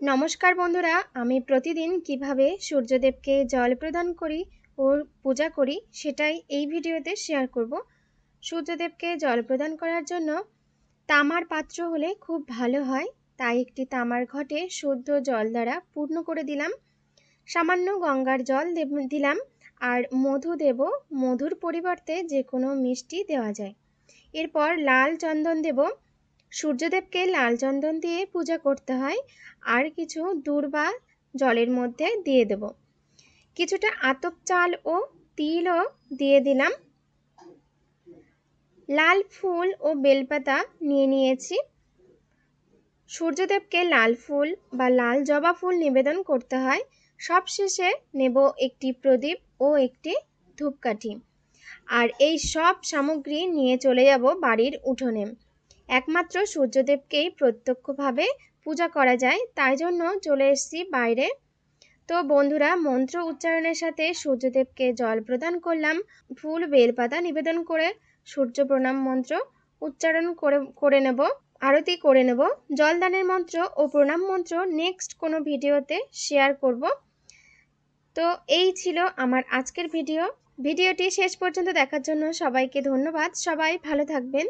নমস্কার বন্ধুরা, আমি প্রতিদিন কীভাবে সূর্যদেবকে জল প্রদান করি ও পূজা করি সেটাই এই ভিডিওতে শেয়ার করব। সূর্যদেবকে জল প্রদান করার জন্য তামার পাত্র হলে খুব ভালো হয়, তাই একটি তামার ঘটে শুদ্ধ জল দ্বারা পূর্ণ করে দিলাম। সামান্য গঙ্গার জল দিলাম আর মধু দেব, মধুর পরিবর্তে যে কোনো মিষ্টি দেওয়া যায়। এরপর লাল চন্দন দেব সূর্যদেবকে লাল চন্দন দিয়ে পূজা করতে হয় আর কিছু দূর্বা জলের মধ্যে দিয়ে দেব। কিছুটা আতপ চাল ও তিলও দিয়ে দিলাম। লাল ফুল ও বেলপাতা নিয়ে নিয়েছি। সূর্যদেবকে লাল ফুল বা লাল জবা ফুল নিবেদন করতে হয়। সব শেষে নেব একটি প্রদীপ ও একটি ধূপকাঠি। আর এই সব সামগ্রী নিয়ে চলে যাব বাড়ির উঠোনে। একমাত্র সূর্যদেবকেই প্রত্যক্ষভাবে পূজা করা যায়, তাই জন্য চলে এসেছি বাইরে। তো বন্ধুরা, মন্ত্র উচ্চারণের সাথে সূর্যদেবকে জল প্রদান করলাম, ফুল, বেলপাতা নিবেদন করে সূর্য প্রণাম মন্ত্র উচ্চারণ করে করে নেব, আরতি করে নেব। জলদানের মন্ত্র ও প্রণাম মন্ত্র নেক্সট কোনো ভিডিওতে শেয়ার করব। তো এই ছিল আমার আজকের ভিডিও। ভিডিওটি শেষ পর্যন্ত দেখার জন্য সবাইকে ধন্যবাদ। সবাই ভালো থাকবেন।